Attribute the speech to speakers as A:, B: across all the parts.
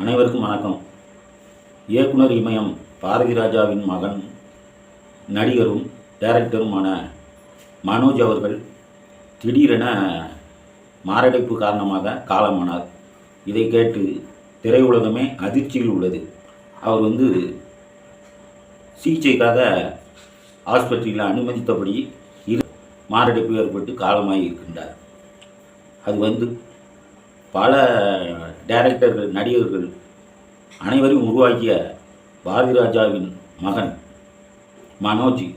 A: அனைவருக்கும் வணக்கம். இயக்குனர் இமயம் பாரதி ராஜாவின் மகன் நடிகரும் டைரக்டருமான மனோஜ் அவர்கள் திடீரென மாரடைப்பு காரணமாக காலமானார். இதை கேட்டு திரையுலகமே அதிர்ச்சியில் உள்ளது. அவர் வந்து சிகிச்சைக்காக ஆஸ்பத்திரியில் அனுமதித்தபடி இரு மாரடைப்பு ஏற்பட்டு காலமாகி இருக்கின்றார் அது வந்து பல டைரக்டர்கள் நடிகர்கள் அனைவரையும் உருவாக்கிய பாரதி ராஜாவின் மகன் மனோஜ்.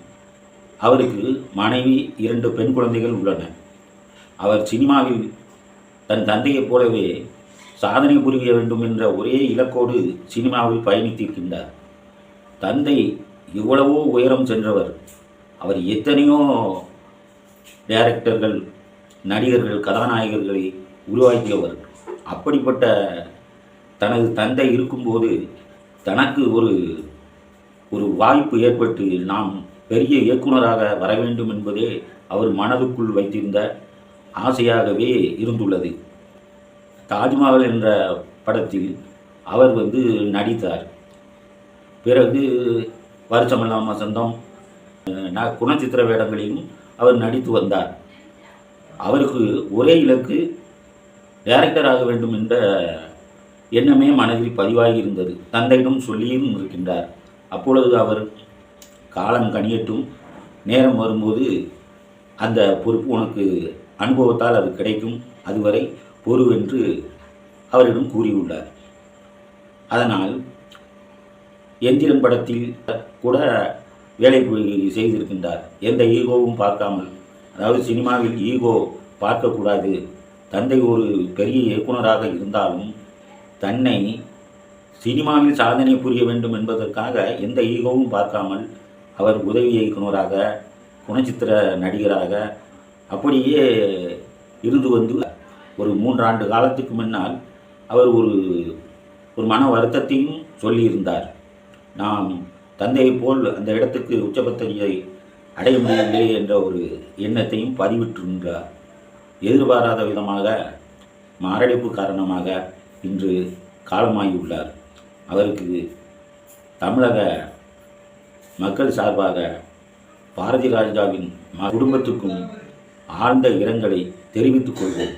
A: அவருக்கு மனைவி இரண்டு பெண் குழந்தைகள் உள்ளன. அவர் சினிமாவில் தன் தந்தையைப் போலவே சாதனை புரிய வேண்டும் என்ற ஒரே இலக்கோடு சினிமாவில் பயணித்திருக்கின்றார். தந்தை இவ்வளவோ உயரம் சென்றவர். அவர் எத்தனையோ டைரக்டர்கள் நடிகர்கள் கதாநாயகர்களை உருவாக்கியவர். அப்படிப்பட்ட தனது தந்தை இருக்கும்போது தனக்கு ஒரு ஒரு வாய்ப்பு ஏற்பட்டு நாம் பெரிய இயக்குனராக வர வேண்டும் என்பதே அவர் மனதுக்குள் வைத்திருந்த ஆசையாகவே இருந்துள்ளது. தாஜ்மஹால் என்ற படத்தில் அவர் வந்து நடித்தார். பிறகு வருஷமெல்லாம் வசந்தம் ந- குணச்சித்திர வேடங்களிலும் அவர் நடித்து வந்தார். அவருக்கு ஒரே இலக்கு டைரக்டராக வேண்டும் என்ற எண்ணமே மனதில் பதிவாகி இருந்தது. தந்தையிடம் சொல்லியும் இருக்கின்றார். அப்பொழுது அவர் காலம் கனியட்டும் நேரம் வரும்போது அந்த பொறுப்பு உனக்கு அனுபவத்தால் அது கிடைக்கும். அதுவரை பொறு என்று அவரிடம் கூறியுள்ளார். அதனால் எந்திரன் படத்தில் கூட வேலை செய்திருக்கின்றார். எந்த ஈகோவும் பார்க்காமல் அதாவது சினிமாவில் ஈகோ பார்க்கக்கூடாது. தந்தை ஒரு பெரிய இயக்குனராக இருந்தாலும் தன்னை சினிமாவில் சாதனை புரிய வேண்டும் என்பதற்காக எந்த ஈகோவும் பார்க்காமல் அவர் உதவி இயக்குனராக குணச்சித்திர நடிகராக அப்படியே இருந்து வந்து ஒரு மூன்றாண்டு காலத்துக்கு முன்னால் அவர் ஒரு ஒரு மன வருத்தத்தையும் சொல்லியிருந்தார். நாம் தந்தையைப் போல் அந்த இடத்துக்கு உச்சபத்தரியை அடைய முடியவில்லை என்ற ஒரு எண்ணத்தையும் பதிவிட்டிருந்தார். எதிர்பாராத விதமாக மாரடைப்பு காரணமாக இன்று காலமாகியுள்ளார். அவருக்கு தமிழக மக்கள் சார்பாக பாரதி ராஜாவின் ம- குடும்பத்துக்கும் ஆழ்ந்த இரங்கலை தெரிவித்துக் கொள்வோம்.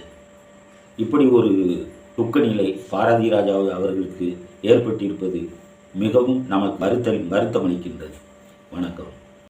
A: இப்படி ஒரு துக்க நிலை பாரதி ராஜா அவர்களுக்கு ஏற்பட்டிருப்பது மிகவும் நமக்கு வருத்தம் வருத்தமளிக்கின்றது. வணக்கம்.